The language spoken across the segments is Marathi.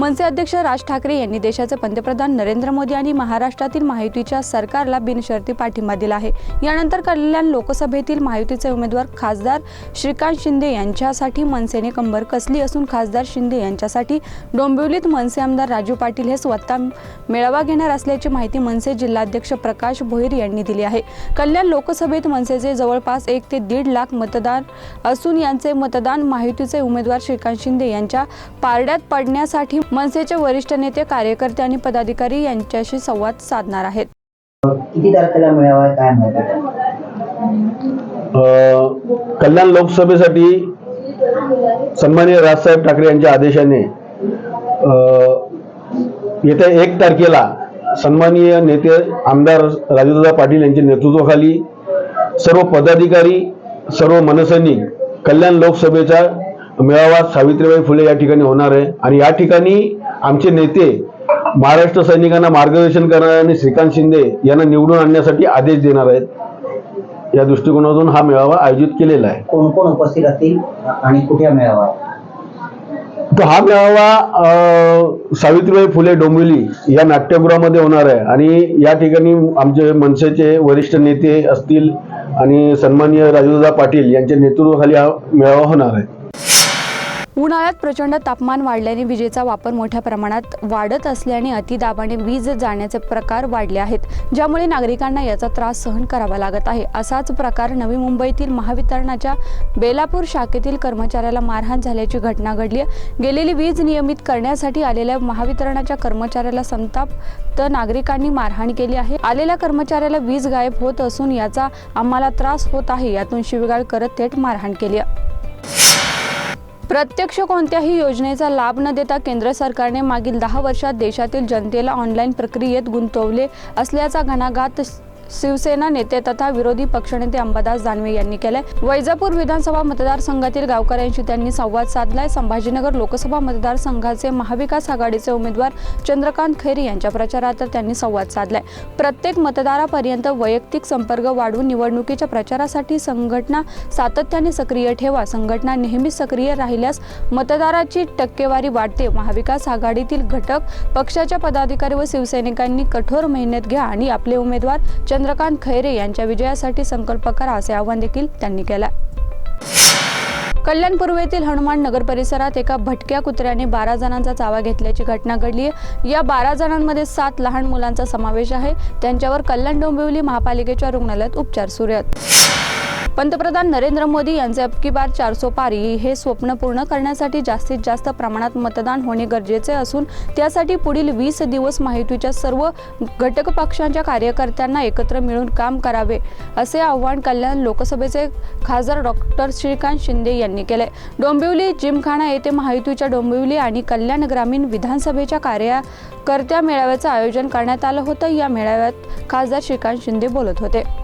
मनसे अध्यक्ष राज ठाकरे यांनी देशाचे पंतप्रधान नरेंद्र मोदी आणि महाराष्ट्रातील महायुतीच्या सरकारला बिनशर्ती पाठिंबा दिला आहे. यानंतर कल्याण लोकसभेतील महायुतीचे उमेदवार खासदार श्रीकांत शिंदे यांच्यासाठी मनसेने कंबर कसली असून खासदार शिंदे यांच्यासाठी डोंबिवलीत मनसे आमदार राजू पाटील हे स्वतः मेळावा घेणार असल्याची माहिती मनसे जिल्हाध्यक्ष प्रकाश भोईर यांनी दिली आहे. कल्याण लोकसभेत मनसेचे जवळपास एक ते दीड लाख मतदार असून यांचे मतदान महायुतीचे उमेदवार श्रीकांत शिंदे यांच्या पारड्यात पडण्यासाठी मनसेचे वरिष्ठ नेते कार्यकर्ते आणि पदाधिकारी यांच्याशी संवाद साधणार आहेत. किती तारखेला मिळावा काय कल्याण लोकसभेसाठी सन्माननीय राजसाहेब ठाकरे यांच्या आदेशाने अ, येत्या एक तारखेला सन्माननीय नेते आमदार राजूदादा पाटील यांच्या नेतृत्वाखाली सर्व पदाधिकारी सर्व मनसैनिक कल्याण लोकसभेचा मेळावा सावित्रीबाई फुले या ठिकाणी होणार आहे. आणि या ठिकाणी आमचे नेते महाराष्ट्र सैनिकांना मार्गदर्शन करणारे आणि श्रीकांत शिंदे यांना निवडून आणण्यासाठी आदेश देणार आहेत. या दृष्टिकोनातून हा मेळावा आयोजित केलेला आहे. कोण कोण उपस्थित असतील आणि कुठे मिळावा तो हा मेळावा सावित्रीबाई फुले डोंबिवली या नाट्यगृहामध्ये होणार आहे. आणि या ठिकाणी आमचे मनसेचे वरिष्ठ नेते असतील आणि सन्माननीय राजूदादा पाटील यांच्या नेतृत्वाखाली हा मेळावा होणार आहे. उन्हाळ्यात प्रचंड तापमान वाढल्याने विजेचा वापर मोठ्या प्रमाणात वाढत असल्याने अतिदाबाने वीज जाण्याचे प्रकार वाढले आहेत ज्यामुळे नागरिकांना याचा त्रास सहन करावा लागत आहे. असाच प्रकार नवी मुंबईतील महावितरणाच्या बेलापूर शाखेतील कर्मचाऱ्याला मारहाण झाल्याची घटना घडली गेलेली वीज नियमित करण्यासाठी आलेल्या महावितरणाच्या कर्मचाऱ्याला संताप तर नागरिकांनी मारहाण केली आहे. आलेल्या कर्मचाऱ्याला वीज गायब होत असून याचा आम्हाला त्रास होत आहे यातून शिवीगाळ करत थेट मारहाण केली आहे. प्रत्यक्ष कोणत्याही योजनेचा लाभ न देता केंद्र सरकारने मागील दहा वर्षात देशातील जनतेला ऑनलाईन प्रक्रियेत गुंतवले असल्याचा घणाघात शिवसेना नेते तथा विरोधी पक्षनेते अंबादास दानवे यांनी केलाय. वैजापूर विधानसभा मतदारसंघातील गावकऱ्यांशी त्यांनी संवाद साधलाय. संभाजीनगर लोकसभा मतदारसंघाचे महाविकास आघाडीचे उमेदवार चंद्रकांत खैरे यांच्या प्रचारात त्यांनी संवाद साधलाय. प्रत्येक मतदारापर्यंत वैयक्तिक संपर्क वाढवून निवडणुकीच्या प्रचारासाठी संघटना सातत्याने सक्रिय ठेवा. संघटना नेहमीच सक्रिय राहिल्यास मतदाराची टक्केवारी वाढते. महाविकास आघाडीतील घटक पक्षाच्या पदाधिकारी व शिवसैनिकांनी कठोर मेहनत घ्या आणि आपले उमेदवार चंद्रकांत खैरे यांच्या विजयासाठी संकल्प करा असे आवाहन देखील त्यांनी केलं कल्याण पूर्वेतील हनुमान नगर परिसरात एका भटक्या कुत्र्याने बारा जणांचा चावा घेतल्याची घटना घडली आहे. या बारा जणांमध्ये सात लहान मुलांचा समावेश आहे. त्यांच्यावर कल्याण डोंबिवली महापालिकेच्या रुग्णालयात उपचार सुरू आहेत. पंतप्रधान नरेंद्र मोदी यांचे अबकी बार चारसो पारी हे स्वप्न पूर्ण करण्यासाठी जास्तीत जास्त प्रमाणात मतदान होणे गरजेचे असून त्यासाठी पुढील वीस दिवस माहितीच्या सर्व घटक पक्षांच्या कार्यकर्त्यांना एकत्र मिळून काम करावे असे आव्हान कल्याण लोकसभेचे खासदार डॉक्टर श्रीकांत शिंदे यांनी केले. डोंबिवली जिमखाना येथे महायुतीच्या डोंबिवली आणि कल्याण ग्रामीण विधानसभेच्या कार्यकर्त्या मेळाव्याचं आयोजन करण्यात आलं होतं. या मेळाव्यात खासदार श्रीकांत शिंदे बोलत होते.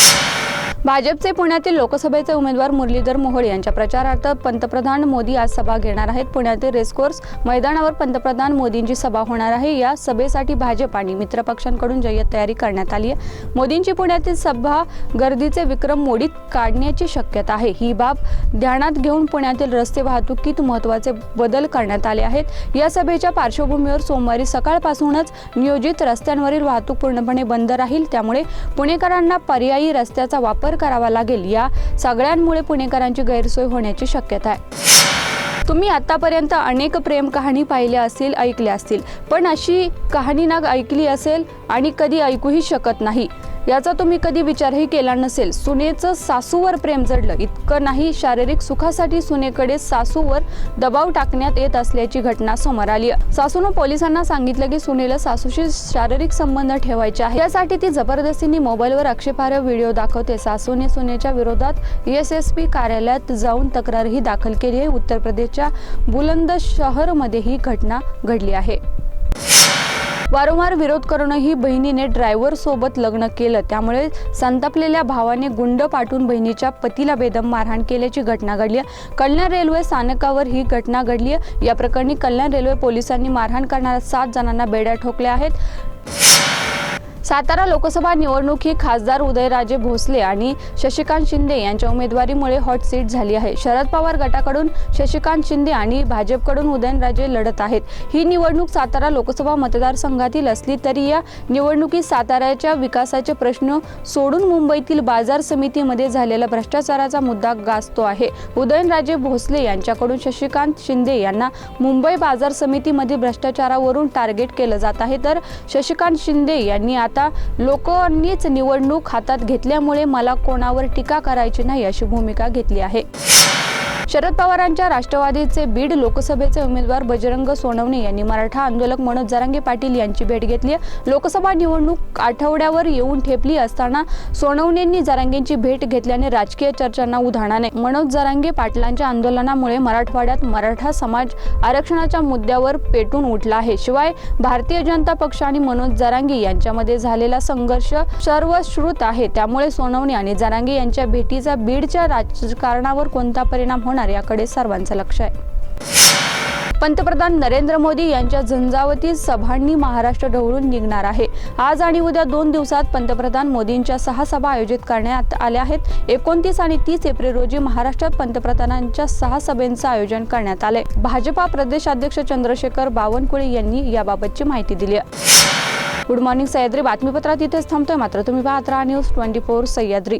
भाजपचे पुण्यातील लोकसभेचे उमेदवार मुरलीधर मोहोळ यांच्या प्रचारार्थ पंतप्रधान मोदी आज सभा घेणार आहेत. पुण्यातील रेसकोर्स मैदानावर पंतप्रधान मोदींची सभा होणार आहे. या सभेसाठी भाजप आणि मित्रपक्षांकडून जय्यत तयारी करण्यात आली आहे. मोदींची पुण्यातील सभा गर्दीचे विक्रम मोडीत काढण्याची शक्यता आहे. ही बाब ध्यानात घेऊन पुण्यातील रस्ते वाहतुकीत महत्त्वाचे बदल करण्यात आले आहेत. या सभेच्या पार्श्वभूमीवर सोमवारी सकाळपासूनच नियोजित रस्त्यांवरील वाहतूक पूर्णपणे बंद राहील. त्यामुळे पुणेकरांना पर्यायी रस्त्याचा वापर करावा लागेल. या सगळ्यांमुळे पुणेकरांची गैरसोय होण्याची शक्यता आहे. तुम्ही आतापर्यंत अनेक प्रेम कहाणी पाहिल्या असतील ऐकल्या असतील. पण अशी कहाणी ना ऐकली असेल आणि कधी ऐकूही शकत नाही. याचा तुम्ही कधी विचारही केला नसेल. सुनेचं सासूवर प्रेम जडलं. इतकं नाही शारीरिक सुखासाठी सुनेकडे सासूवर दबाव टाकण्यात येत असल्याची घटना समोर आली. आहे सासूनं पोलिसांना सांगितलं की सुनेला सासूशी शारीरिक संबंध ठेवायचे आहे यासाठी ती जबरदस्तीने मोबाईलवर आक्षेपार्ह व्हिडिओ दाखवते. सासूने सुनेच्या विरोधात एस एस पी कार्यालयात जाऊन तक्रारही दाखल केली आहे. उत्तर प्रदेशच्या बुलंद शहरमध्ये ही घटना घडली आहे. वारंवार विरोध करूनही बहिणीने ड्रायव्हर सोबत लग्न केलं. त्यामुळे संतापलेल्या भावाने गुंड पाठवून बहिणीच्या पतीला बेदम मारहाण केल्याची घटना घडली आहे. कल्याण रेल्वे स्थानकावर ही घटना घडली आहे. या प्रकरणी कल्याण रेल्वे पोलिसांनी मारहाण करणाऱ्या सात जणांना बेड्या ठोकल्या आहेत. सातारा लोकसभा निवडणूक ही खासदार उदयराजे भोसले आणि शशिकांत शिंदे यांच्या उमेदवारीमुळे हॉट सीट झाली आहे. शरद पवार गटाकडून शशिकांत शिंदे आणि भाजपकडून उदयनराजे लढत आहेत. ही निवडणूक सातारा लोकसभा मतदारसंघातील असली तरी या निवडणुकीत साताऱ्याच्या विकासाचे प्रश्न सोडून मुंबईतील बाजार समितीमध्ये झालेला भ्रष्टाचाराचा मुद्दा गाजतो आहे. उदयनराजे भोसले यांच्याकडून शशिकांत शिंदे यांना मुंबई बाजार समितीमध्ये भ्रष्टाचारावरून टार्गेट केलं जात आहे. तर शशिकांत शिंदे यांनी आता लोकांनीच निवडणूक हातात घेतल्यामुळे मला कोणावर टीका करायची नाही अशी भूमिका घेतली आहे. शरद पवारांच्या राष्ट्रवादीचे बीड लोकसभेचे उमेदवार बजरंग सोनवणे यांनी मराठा आंदोलक मनोज जरांगे पाटील यांची भेट घेतली आहे. लोकसभा निवडणूक आठवड्यावर येऊन ठेपली असताना सोनवणेंनी जरांगेंची भेट घेतल्याने राजकीय चर्चांना उधाण आले मनोज जरांगे पाटलांच्या आंदोलनामुळे मराठवाड्यात मराठा समाज आरक्षणाच्या मुद्द्यावर पेटून उठला आहे. शिवाय भारतीय जनता पक्ष आणि मनोज जरांगे यांच्यामध्ये झालेला संघर्ष सर्वश्रुत आहे. त्यामुळे सोनवणे आणि जरांगे यांच्या भेटीचा बीडच्या राजकारणावर कोणता परिणाम होणार? याकडे सर्वांचं लक्ष आहे. पंतप्रधान नरेंद्र मोदी यांच्या झंझावती सभांनी महाराष्ट्र ढवळून निघणार आहे. आज आणि उद्या दोन दिवसात पंतप्रधान मोदींच्या सहा सभा आयोजित करण्यात आल्या आहेत. एकोणतीस आणि तीस एप्रिल रोजी महाराष्ट्रात पंतप्रधानांच्या सहा सभेंचं आयोजन करण्यात आलंय. भाजपा प्रदेशाध्यक्ष चंद्रशेखर बावनकुळे यांनी याबाबतची माहिती दिली गुड मॉर्निंग सह्याद्री. बातमीपत्रात इथेच थांबतोय. मात्र तुम्ही पाहत राहा न्यूज ट्वेंटी फोर सह्याद्री.